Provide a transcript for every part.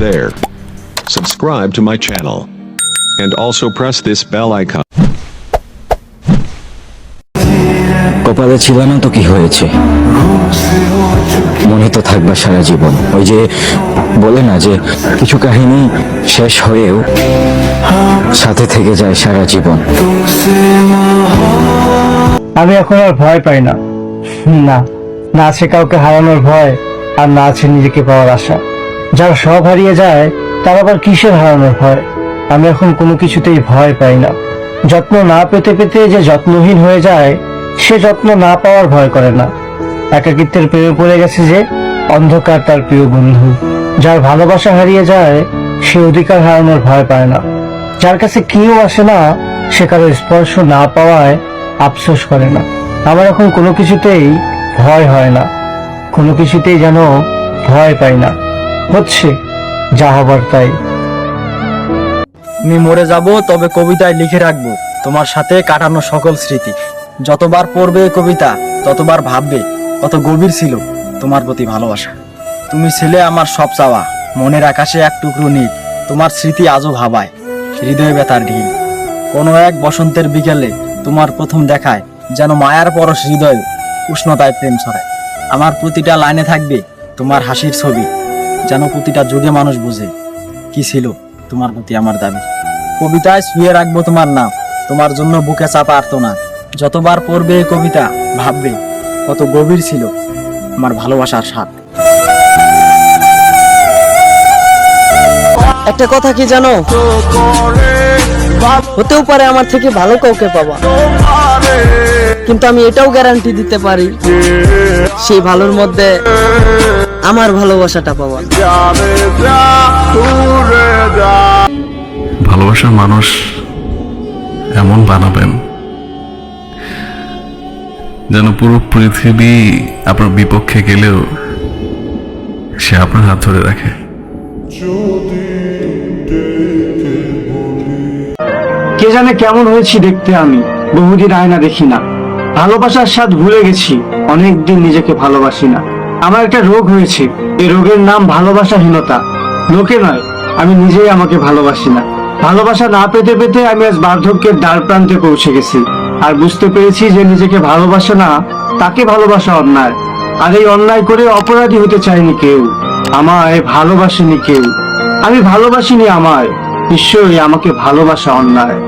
there. Subscribe to my channel. And also press this bell icon. কপালে ছিল না তো কি হয়েছে মনে তো থাকবে সারা জীবন ওই যে বলে না যে কিছু কাহিনী শেষ হয়েও সাথে থেকে যায় সারা জীবন আমি এখন আর ভয় পাই না না না আছে কাউকে হারানোর ভয় আর না আছে নিজেকে পাওয়ার আশা যার সব হারিয়ে যায়, তার আবার কিসের হারানোর ভয়? আমি এখন কোনো কিছুতেই ভয় পাই না। যত্ন না পেতে পেতে যে যত্নহীন হয়ে যায়, সে যত্ন না পাওয়ার ভয় করে না। একাকিত্বের প্রেমে পড়ে গেছে যে, অন্ধকার তার প্রিয় বন্ধু। যার ভালোবাসা হারিয়ে যায়, সে অধিকার হারানোর ভয় পায় না। যার কাছে কেউ আসে না, সে কারও স্পর্শ না পাওয়ায় আফসোস করে না। আমার এখন কোনো কিছুতেই ভয় হয় না। কোনো কিছুতেই যেন ভয় পাই না। হচ্ছে, যা হবার তাই। আমি মরে যাব, তবে কবিতায় লিখে রাখব, তোমার সাথে কাটানো সকল স্মৃতি। যতবার পড়বে কবিতা, ততবার ভাববে, কত গভীর ছিল তোমার প্রতি ভালোবাসা। তুমি ছিলে আমার সব চাওয়া, মনের আকাশে এক টুকরো নীল, তোমার স্মৃতি আজও ভাবায়, হৃদয়ে ব্যথার ঢিল। কোনো এক বসন্তের বিকেলে তোমার প্রথম দেখায়, যেন মায়ার পরশ হৃদয় উষ্ণতায় প্রেম ছড়ায়। আমার প্রতিটা লাইনে থাকবে তোমার হাসির ছবি যেন প্রতিটা যুগে মানুষ বুঝে, কি ছিল তোমার প্রতি আমার দাবি। কবিতায় শুয়ে রাখব তোমার নাম, তোমার জন্য বুকে চাপা আর্ত না যতবার পড়বে কবিতা, ভাববে কত গভীর ছিল আমার ভালোবাসার স্বাদ। একটা কথা কি জানো? হতেও পারে আমার থেকে ভালো কাউকে পাবা। কিন্তু আমি এটাও গ্যারান্টি দিতে পারি, সেই ভালোর মধ্যে আমার ভালোবাসাটা পাবা ভালোবাসার মানুষ এমন বানাবেন যেন পুরো পৃথিবী আপনার বিপক্ষে গেলেও সে আপনার হাত ধরে রাখে কে জানে কেমন হয়েছি দেখতে আমি বহুদিন আয়না দেখি না। ভালোবাসার স্বাদ ভুলে গেছি অনেকদিন নিজেকে ভালোবাসি না। আমার একটা রোগ হয়েছে। এই রোগের নাম ভালোবাসাহীনতা। লোকে নয়, আমি নিজেই আমাকে ভালোবাসি না। ভালোবাসা না পেতে পেতে আমি আজ বার্ধক্যের দ্বার প্রান্তে পৌঁছে গেছি। আর বুঝতে পেরেছি যে নিজেকে ভালোবাসে না, তাকে ভালোবাসা অন্যায়। আর এই অন্যায় করে অপরাধী হতে চায়নি কেউ। আমায় ভালোবাসেনি কেউ। আমি ভালোবাসিনি আমায়। নিশ্চয়ই আমাকে ভালোবাসা অন্যায়।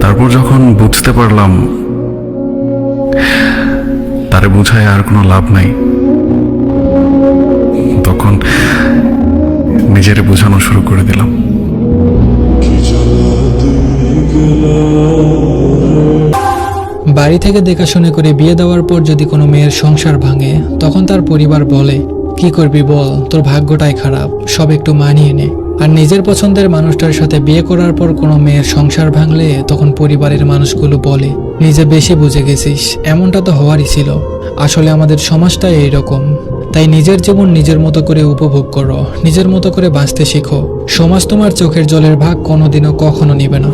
তারপর যখন বুঝতে পারলাম, তারে বোঝায় আর কোনো লাভ নাই। তখন নিজেরে বোঝানো শুরু করে দিলাম। বাড়ি থেকে দেখাশুনে করে বিয়ে দেওয়ার পর যদি কোনো মেয়ের সংসার ভাঙে, তখন তার পরিবার বলে, কি করবি বল, তোর ভাগ্যটাই খারাপ, সব একটু মানিয়ে নে। আর নিজের পছন্দের মানুষটার সাথে বিয়ে করার পর কোনো মেয়ের সংসার ভাঙলে, তখন পরিবারের মানুষগুলো বলে, নিজে বেশি বুঝে গেছিস, এমনটা তো হওয়ারই ছিল। আসলে আমাদের সমাজটাই এইরকম। তাই নিজের জীবন নিজের মতো করে উপভোগ করো, নিজের মতো করে বাঁচতে শেখো। সমাজ তোমার চোখের জলের ভাগ কোনোদিনও কখনো নিবে না।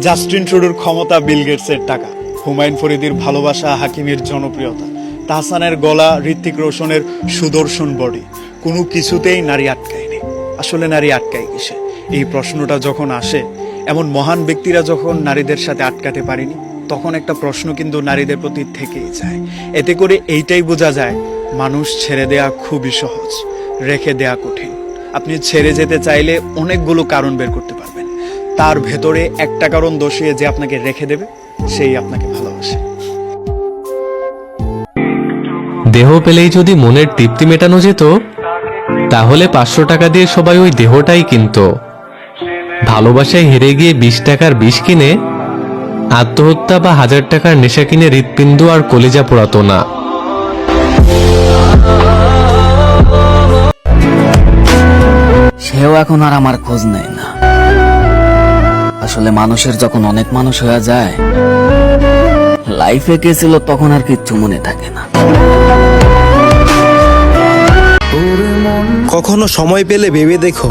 জাস্টিন ট্রুডোর ক্ষমতা বিল গেটসের টাকা। হুমায়ুন ফরিদির ভালোবাসা, হাকিমের জনপ্রিয়তা। তাহসানের গলা ঋত্বিক রোশনের সুদর্শন বডি। কোনো কিছুতেই নারী আটকায়নি। আসলে নারী আটকায় কিসে? এই প্রশ্নটা যখন আসে, এমন মহান ব্যক্তিরা যখন নারীদের সাথে আটকাতে পারেনি তখন একটা প্রশ্ন কিন্তু নারীদের প্রতি থেকেই যায়। এতে করে এইটাই বোঝা যায়, মানুষ ছেড়ে দেয়া খুবই সহজ, রেখে দেয়া কঠিন। আপনি ছেড়ে যেতে চাইলে অনেকগুলো কারণ বের করতে পারবেন। তার ভেতরে একটা কারণ দোষিয়ে যে আপনাকে রেখে দেবে, সেই আপনাকে ভালোবাসে। দেহ পেলেই যদি মনের তৃপ্তি মেটানো যেত, তাহলে পাঁচশো টাকা দিয়ে সবাই ওই দেহটাই কিনতো। ভালোবাসায় হেরে গিয়ে বিশ টাকার বিষ কিনে আত্মহত্যা বা হাজার টাকার নেশা কিনে হৃৎপিণ্ড আর কলেজা পোড়াতো না। সেও এখন আর আমার খোঁজ নেয় না। আসলে মানুষের যখন অনেক মানুষ হয়ে যায় লাইফে কে ছিল তখন আর কিচ্ছু মনে থাকে না। কখনো সময় পেলে ভেবে দেখো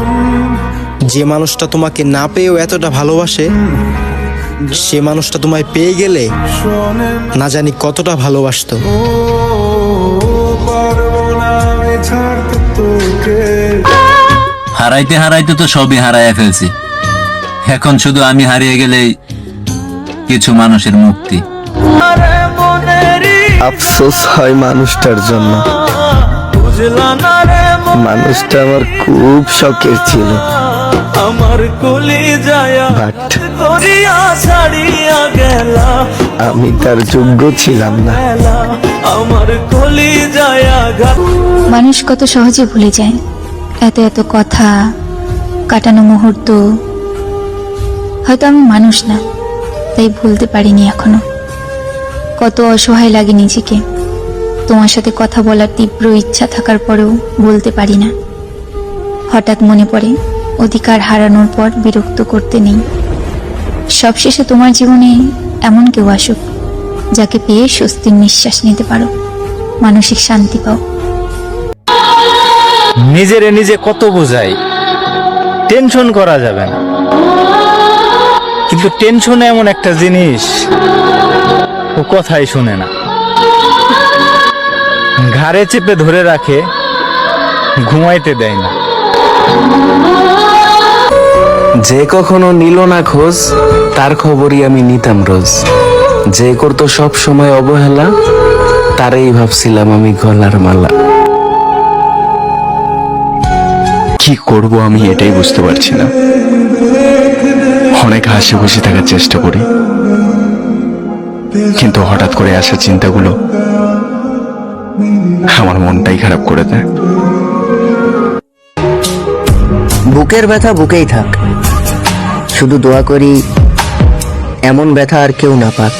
যে মানুষটা তোমাকে না পেয়েও এতটা ভালোবাসে সে মানুষটা তোমায় পেয়ে গেলে না জানি কতটা ভালোবাসতো। হারাইতে হারাইতে তো সবই হারাইয়া ফেলছি। এখন শুধু আমি হারিয়ে গেলেই কিছু মানুষের মুক্তি। আফসোস হয় মানুষটার জন্য। মানুষটা আমার খুব শখের ছিল। বাট আমি তার যোগ্য ছিলাম না। আমার কোলে যায়া মানুষ কত সহজে ভুলে যায়। এত এত কথা কাটানো মুহূর্ত। হয়তো আমি মানুষ না তাই ভুলতে পারিনি এখনও। কত অসহায় লাগে নিজেকে। তোমার সাথে কথা বলার তীব্র ইচ্ছা থাকার পরেও বলতে পারি না। হঠাৎ মনে পড়ে অধিকার হারানোর পর বিরক্ত করতে নেই। সবশেষে তোমার জীবনে এমন কেউ আসুক, যাকে পেয়ে স্বস্তির নিঃশ্বাস নিতে পারো। মানসিক শান্তি পাও। নিজেরে নিজে কত বোঝাই। টেনশন করা যাবে না। কিন্তু টেনশন এমন একটা জিনিস, ও কথাই শুনে না। ঘাড়ে চেপে ধরে রাখে, ঘুমাইতে দেয় না। যে কখনো নিল না খোঁজ তার খবরই আমি নিতাম রোজ। যে করতো সব সময় অবহেলা তারই ভাবছিলাম আমি গলার মালা। কি করব আমি এটাই বুঝতে পারছি না। অনেক হাসি খুশি থাকার চেষ্টা করি। কিন্তু হঠাৎ করে আসা চিন্তাগুলো আমার মনটাই খারাপ করে দেয়। বুকের ব্যথা বুকেই থাক। শুধু দোয়া করি এমন ব্যথা আর কেউ না পাক।